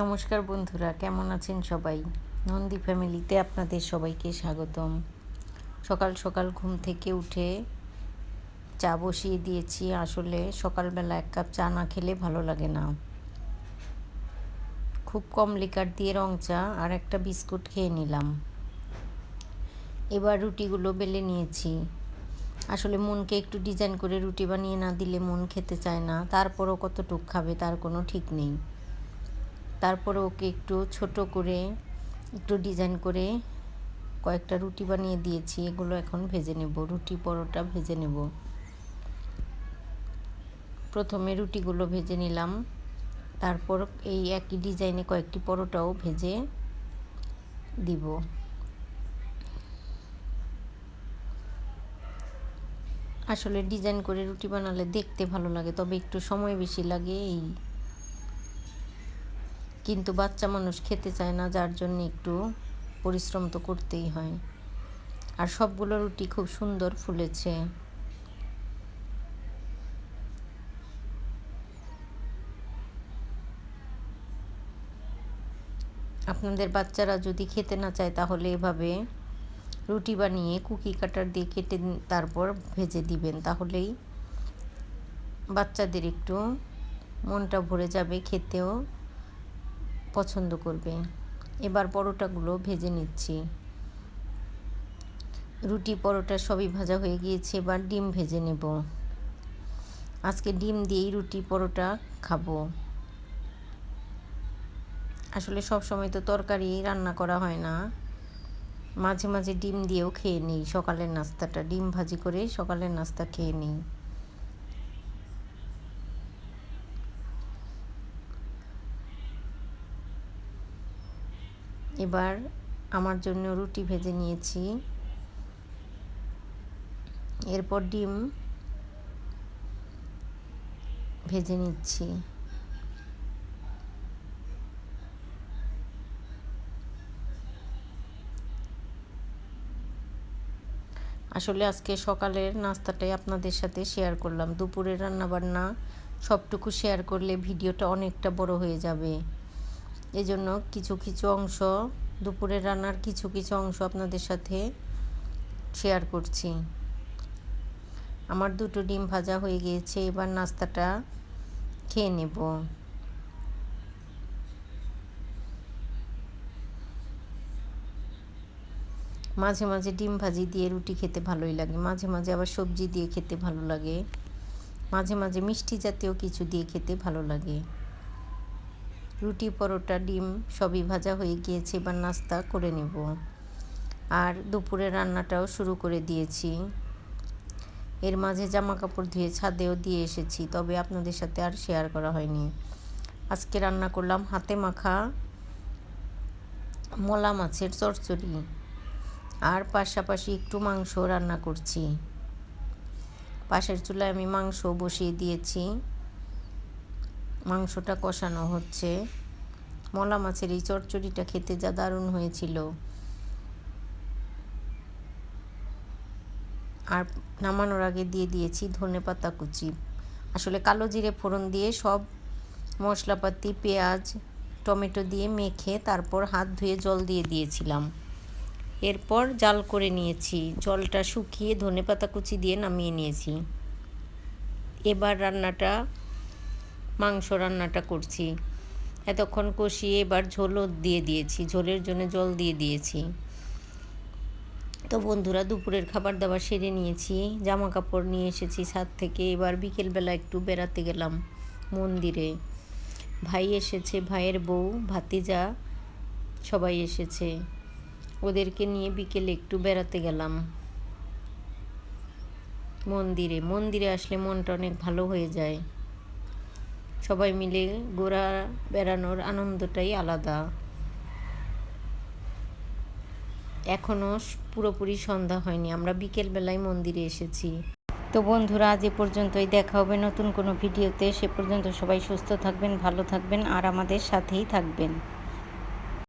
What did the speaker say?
নমস্কার বন্ধুরা, কেমন আছেন সবাই? নন্দী ফ্যামিলিতে আপনাদের সবাইকে স্বাগতম। সকাল সকাল ঘুম থেকে উঠে চা বসিয়ে দিয়েছি। আসলে সকালবেলা এক কাপ চা না খেলে ভালো লাগে না। খুব কম লিকার দিয়ে রং চা আর একটা বিস্কুট খেয়ে নিলাম। এবার রুটিগুলো বেলে নিয়েছি। আসলে মনকে একটু ডিজাইন করে রুটি বানিয়ে না দিলে মন খেতে চায় না। তারপরও কতটুক খাবে তার কোনো ঠিক নেই। তারপরে ওকে একটু ছোট করে একটু ডিজাইন করে কয়েকটা রুটি বানিয়ে দিয়েছি, এগুলো এখন ভেজে নেব। রুটি পরোটা ভেজে নেব। প্রথমে রুটিগুলো ভেজে নিলাম। তারপর এই একই ডিজাইনে কয়েকটি পরোটাও ভেজে দিব। আসলে ডিজাইন করে রুটি বানালে দেখতে ভালো লাগে, তবে একটু সময় বেশি লাগে এই কিন্তু বাচ্চা মানুষ খেতে চায় না, যার জন্য একটু পরিশ্রম তো করতেই হয়। আর সবগুলো রুটি খুব সুন্দর ফুলেছে। আপনাদের বাচ্চারা যদি খেতে না চায়, তাহলে এভাবে রুটি বানিয়ে কুকি কাটার দিয়ে কেটে তারপর ভেজে দিবেন। তাহলেই বাচ্চাদের একটু মনটা ভরে যাবে খেতেও। পছন্দ করবে। এবার পরোটাগুলো ভেজে নিচ্ছি। রুটি পরোটা সবই ভাজা হয়ে গিয়েছে, এবার ডিম ভেজে নেব। আজকে ডিম দিয়েই রুটি পরোটা খাব। আসলে সব সময় তো তরকারি রান্না করা হয় না। মাঝে মাঝে ডিম দিয়েও খেয়ে নিই, সকালের নাস্তাটা। ডিম ভাজি করে সকালের নাস্তা খেয়ে নিই। এবার আমার জন্য রুটি ভেজে নিয়েছি। এরপর ডিম ভেজে নিচ্ছি। আসলে আজকে সকালের নাস্তাটাই আপনাদের সাথে শেয়ার করলাম। দুপুরের রান্নাবান্না সবটুকু শেয়ার করলে ভিডিওটা অনেকটা বড় হয়ে যাবে। এজন্য কিছু কিছু অংশ, দুপুরের রান্নার কিছু কিছু অংশ আপনাদের সাথে শেয়ার করছি। আমার দুটো ডিম ভাজা হয়ে গিয়েছে, এবার নাস্তাটা খেয়ে নেব। মাঝে মাঝে ডিম ভাজি দিয়ে রুটি খেতে ভালোই লাগে, মাঝে মাঝে আবার সবজি দিয়ে খেতে ভালো লাগে, মাঝে মাঝে মিষ্টি জাতীয় কিছু দিয়ে খেতে ভালো লাগে। রুটি, পরোটা, ডিম সবই ভাজা হয়ে গিয়েছে এবার নাস্তা করে নেব। আর দুপুরে রান্নাটাও শুরু করে দিয়েছি। এর মাঝে জামা কাপড় ধুয়ে ছাদেও দিয়ে এসেছি, তবে আপনাদের সাথে আর শেয়ার করা হয়নি। আজকে রান্না করলাম হাতে মাখা মলা মাছের চচ্চড়ি। আর পাশাপাশি একটু মাংস রান্না করছি। পাশের চুলায় আমি মাংস বসিয়ে দিয়েছি। মাংসটা কষানো হচ্ছে। মলা মাছের এই চচ্চড়িটা খেতে যা দারুণ হয়েছিল। আর নামানোর আগে দিয়ে দিয়েছি ধনে পাতা কুচি। আসলে কালো জিরে ফোড়ন দিয়ে সব মশলাপাতি, পেঁয়াজ, টমেটো দিয়ে মেখে তারপর হাত ধুয়ে জল দিয়ে দিয়েছিলাম। এরপর জাল করে নিয়েছি। জলটা শুকিয়ে ধনে পাতা কুচি দিয়ে নামিয়ে নিয়েছি। এবার রান্নাটা মাংস রান্নাটা করছি। এতক্ষণ কষিয়ে এবার ঝোলও দিয়ে দিয়েছি। ঝোলের জন্য জল দিয়ে দিয়েছি। তো বন্ধুরা, দুপুরের খাবার দাবার সেরে নিয়েছি। জামা কাপড় নিয়ে এসেছি ছাদ থেকে। এবার বিকেলবেলা একটু বেড়াতে গেলাম মন্দিরে। ভাই এসেছে, ভাইয়ের বউ, ভাতিজা, সবাই এসেছে। ওদেরকে নিয়ে বিকেলে একটু বেড়াতে গেলাম মন্দিরে। মন্দিরে আসলে মনটা অনেক ভালো হয়ে যায়। সবাই মিলে ঘোরা বেড়ানোর আনন্দটাই আলাদা। এখনও পুরোপুরি সন্ধ্যা হয়নি, আমরা বিকেলবেলায় মন্দিরে এসেছি। তো বন্ধুরা, আজ এ পর্যন্তই, দেখা হবে নতুন কোনো ভিডিওতে। সে পর্যন্ত সবাই সুস্থ থাকবেন, ভালো থাকবেন, আর আমাদের সাথেই থাকবেন।